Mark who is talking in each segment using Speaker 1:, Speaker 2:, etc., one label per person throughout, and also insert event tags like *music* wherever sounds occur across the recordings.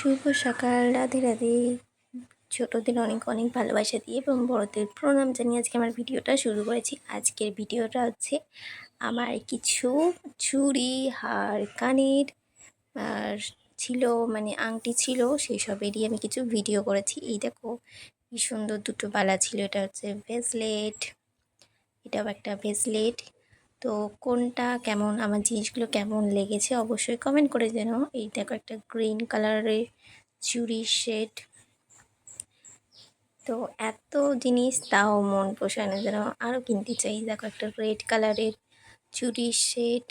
Speaker 1: শুভ সকাল, রাধে রাধে। ছোটোদের অনেক অনেক ভালোবাসা দিয়ে এবং বড়দের প্রণাম জানিয়ে আজকে আমার ভিডিওটা শুরু করেছি। আজকের ভিডিওটা হচ্ছে আমার কিছু চুড়ি, হার, কানের, আর ছিল মানে আংটি ছিল সেই সবেরই আমি কিছু ভিডিও করেছি। এই দেখো, কি সুন্দর দুটো বালা ছিল। এটা হচ্ছে ব্রেসলেট এটাও একটা ব্রেসলেট তো কোনটা কেমন, আমার জিনিসগুলো কেমন লেগেছে অবশ্যই কমেন্ট করে যেন এই দেখো একটা গ্রিন কালারের চুরি শেড তো এত জিনিস তাও মন পোষায় না, যেন আরও কিনতে চাই। দেখো একটা রেড কালারের চুরি শেড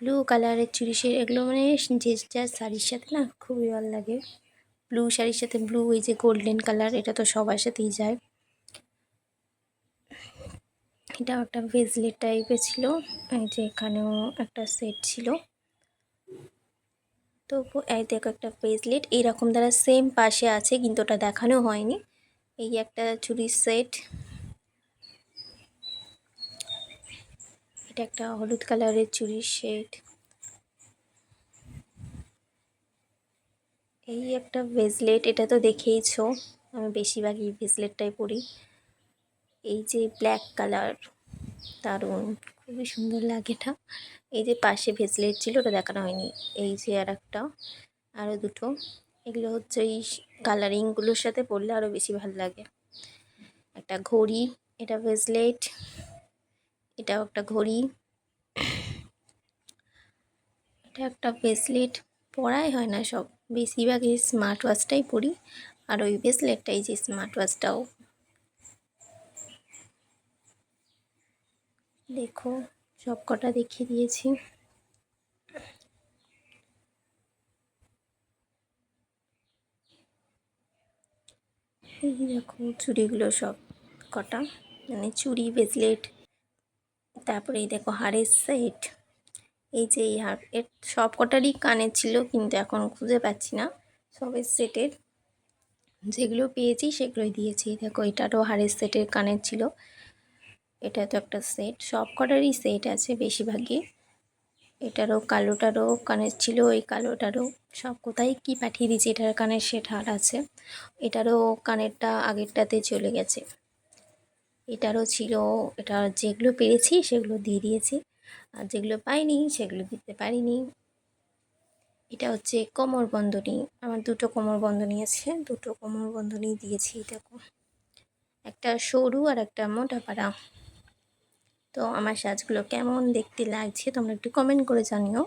Speaker 1: ব্লু কালারের চুরি শেড এগুলো মানে যে যার শাড়ির সাথে না খুবই ভালো লাগে। ব্লু শাড়ির সাথে ব্লু এই যে গোল্ডেন কালার এটা তো সবার সাথেই যায়। এটাও একটা ভেজলেট টাইপের ছিল, এই যে এখানেও একটা সেট ছিল। তো এই দেখো একটা ব্রেসলেট এইরকম দ্বারা সেম পাশে আছে, কিন্তু ওটা দেখানো হয়নি। এই একটা চুরির সেট। এটা একটা হলুদ কালারের চুরির সেট। এই একটা ভেজলেট, এটা তো দেখেইছো, আমি বেশিরভাগই ভেজলেটটাই পরি এই যে ব্ল্যাক কালার দারুণ, খুবই সুন্দর লাগে এটা। এই যে পাশে ভেসলেট ছিল, ওটা দেখানো হয়নি। এই যে আর একটা আরও দুটো। এগুলো হচ্ছে এই কালারিংগুলোর সাথে পরলে আরও বেশি ভালো লাগে। একটা ঘড়ি, এটা ভেসলেট এটাও একটা ঘড়ি। এটা একটা ব্রেসলেট পরাই হয় না সব। বেশিরভাগই স্মার্ট ওয়াচটাই পরি আর ওই ব্রেসলেটটাই যে স্মার্ট ওয়াচটাও দেখো, সব কটা দেখিয়ে দিয়েছি। এই দেখো, চুড়িগুলো সব কটা। মানে চুড়ি ব্রেসলেট তারপরে এই দেখো হারের সেট এই যে এই হার, এর সব কটারই কানের ছিল, কিন্তু এখন খুঁজে পাচ্ছি না। সবের সেটের যেগুলো পেয়েছি, সেগুলোই দিয়েছি। দেখো, এটারও হারের সেটের কানের ছিল। এটা তো একটা সেট সব কটারই সেট আছে বেশিরভাগই। এটারও, কালোটারও কানের ছিল ওই কালোটারও। সব কোথায় কি পাঠিয়ে দিয়েছি, এটার কানের সেট হার আছে। এটারও কানেরটা আগেরটাতে চলে গেছে। এটারও ছিল, এটা যেগুলো পেরেছি সেগুলো দিয়ে দিয়েছি। আর যেগুলো পাইনি সেগুলো দিতে পারিনি। এটা হচ্ছে কোমর বন্ধনী। আমার দুটো কোমর বন্ধনী আছে, দুটো কোমর বন্ধনী দিয়েছি, দেখো। একটা সরু আর একটা মোটা পাড়া। তো আমার সাজগুলো কেমন দেখতে লাগছে তোমরা একটু কমেন্ট করে জানিও।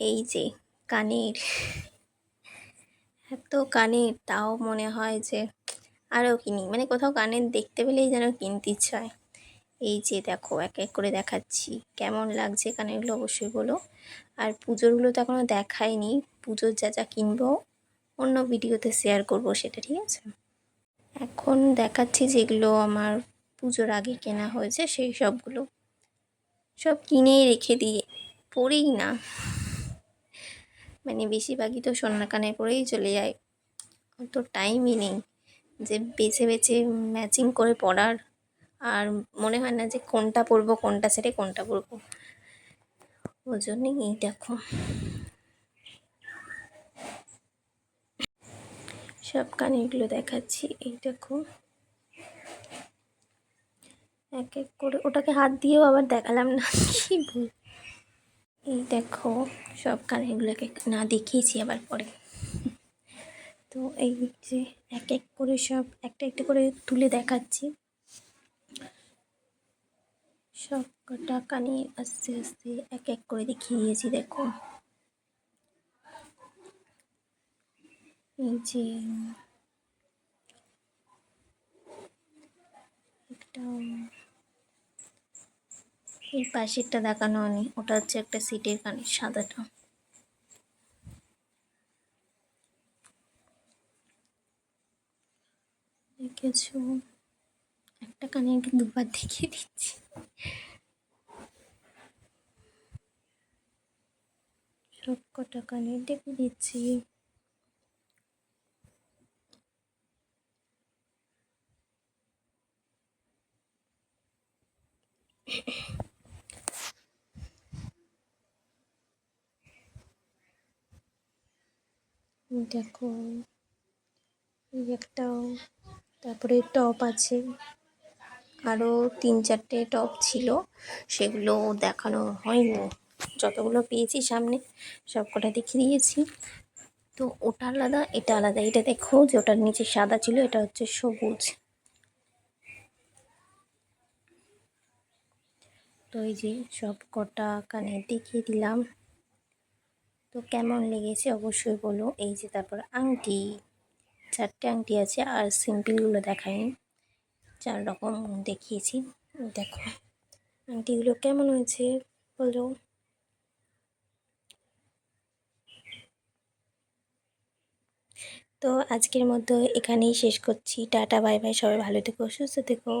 Speaker 1: এই যে কানের, এত কানের, তাও মনে হয় যে আরও কিনি। মানে কোথাও কানের দেখতে পেলেই যেন কিনতে ইচ্ছা হয়। এই যে দেখো, এক এক করে দেখাচ্ছি। কেমন লাগছে কানেরগুলো অবশ্যই বলো। আর পুজোরগুলো তো এখনও দেখায়নি। পুজোর যা যা কিনবো, অন্য ভিডিওতে শেয়ার করব সেটা, ঠিক আছে? এখন দেখাচ্ছি যেগুলো আমার পুজোর আগে কেনা হয়েছে সেই সবগুলো। সব কিনেই রেখে দিয়ে পড়েই না। মানে বেশিরভাগই তো সোনার কানে পরেই চলে যায়। অত টাইমই নেই যে বেছে বেছে ম্যাচিং করে পড়ার আর মনে হয় না যে কোনটা পরবো, কোনটা ছেড়ে কোনটা পরবো। ওই জন্যই এই দেখো। সব কানেরগুলো দেখাচ্ছি, এই দেখো। এক এক করে। ওটাকে হাত দিয়েও আবার দেখালাম না। *laughs* কি ভুল এই দেখো, সব কানেরগুলোকে না দেখিয়েছি আবার পরে। *laughs* তো এই যে এক এক করে সব, একটা একটা করে তুলে দেখাচ্ছি। সব কটা কানে আস্তে আস্তে এক এক করে দেখিয়ে দিয়েছি, দেখো। এই যে একটা এই পাশেরটা দেখানো হয়নি, ওটা হচ্ছে একটা সিটের কানে, সাদাটা। দেখেছ? একটা কানে দুবার দেখিয়ে দিচ্ছি। সব কটা কানে দেখে দিচ্ছি। দেখো, এই একটাও। তারপরে টপ আছে। আরও তিন চারটে টপ ছিল। সেগুলো দেখানো হয়নি। যতগুলো পেয়েছি সামনে সব কটা দেখিয়ে দিয়েছি। তো ওটা আলাদা, এটা আলাদা। এটা দেখো যে ওটার নিচে সাদা ছিল, এটা হচ্ছে সবুজ। তো এই যে সব কটা কানে দেখিয়ে দিলাম। তো কেমন লেগেছে অবশ্যই বলো। এই যে তারপর আংটি, চারটে আংটি আছে আর সিম্পলগুলো দেখাইনি চার রকম দেখিয়েছি। দেখো, আংটিগুলো কেমন হয়েছে বলো। তো আজকের মতো এখানেই শেষ করছি। টাটা, বাই বাই, সবাই ভালো থেকো, সুস্থ থেকো।